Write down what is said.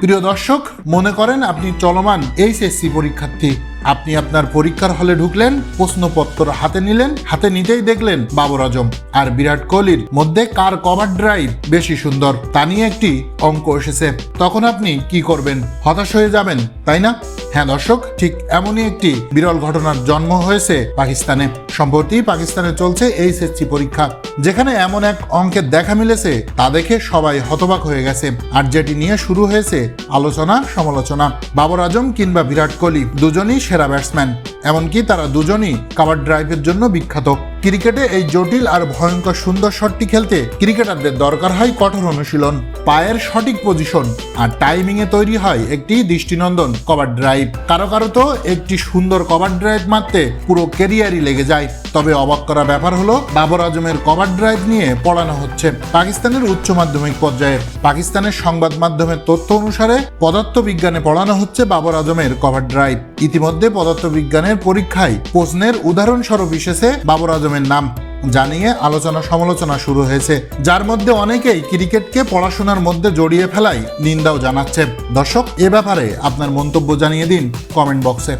প্রিয় দর্শক মনে করেন আপনি চলমান এইচএসসি পরীক্ষার্থী। আপনি আপনার পরীক্ষার হলে ঢুকলেন, প্রশ্নপত্র হাতে নিলেন, হাতে নিতেই দেখলেন বাবর আজম আর বিরাট কোহলির মধ্যে কার কভার ড্রাইভ বেশি সুন্দর তা নিয়ে একটি অঙ্ক এসেছে। তখন আপনি কি করবেন? হতাশ হয়ে যাবেন, তাই না? হ্যাঁ দর্শক, ঠিক এমনই একটি বিরল ঘটনার জন্ম হয়েছে পাকিস্তানে। সম্প্রতি পাকিস্তানে চলছে এইচএসসি পরীক্ষা, যেখানে এমন এক অঙ্কের দেখা মিলেছে তা দেখে সবাই হতবাক হয়ে গেছে। আর যেটি নিয়ে শুরু হয়েছে আলোচনা সমালোচনা বাবর আজম কিংবা বিরাট কোহলি দুজনই সেরা ব্যাটসম্যান। এমনকি তারা দুজনই কাভার ড্রাইভের জন্য বিখ্যাত। ক্রিকেটে এই জটিল আর ভয়ঙ্কর সুন্দর শটটি খেলতে ক্রিকেটারদের দরকার হয় কঠোর অনুশীলন, পায়ের সঠিক পজিশন আর টাইমিং এ তৈরি হয় একটি দৃষ্টিনন্দন কভার ড্রাইভ কারও কারও তো একটি সুন্দর কভার ড্রাইভ মারতে পুরো কেরিয়ারই লেগে যায়। তবে অবাক করা ব্যাপার হলো, বাবর আজমের কভার ড্রাইভ নিয়ে পড়ানো হচ্ছে পাকিস্তানের উচ্চ মাধ্যমিক পর্যায়ে। পাকিস্তানের সংবাদ মাধ্যমের তথ্য অনুসারে পদার্থবিজ্ঞানে পড়ানো হচ্ছে বাবর আজমের কভার ড্রাইভ ইতিমধ্যে পদার্থবিজ্ঞানের পরীক্ষায় প্রশ্নের উদাহরণস্বরূপ এসেছে বাবর আজমের নাম জানিয়ে আলোচনা সমালোচনা শুরু হয়েছে, যার মধ্যে অনেকেই ক্রিকেটকে পড়াশোনার মধ্যে জড়িয়ে ফেলায় নিন্দাও জানাচ্ছে দর্শক, এ ব্যাপারে আপনার মন্তব্য জানিয়ে দিন কমেন্ট বক্সে।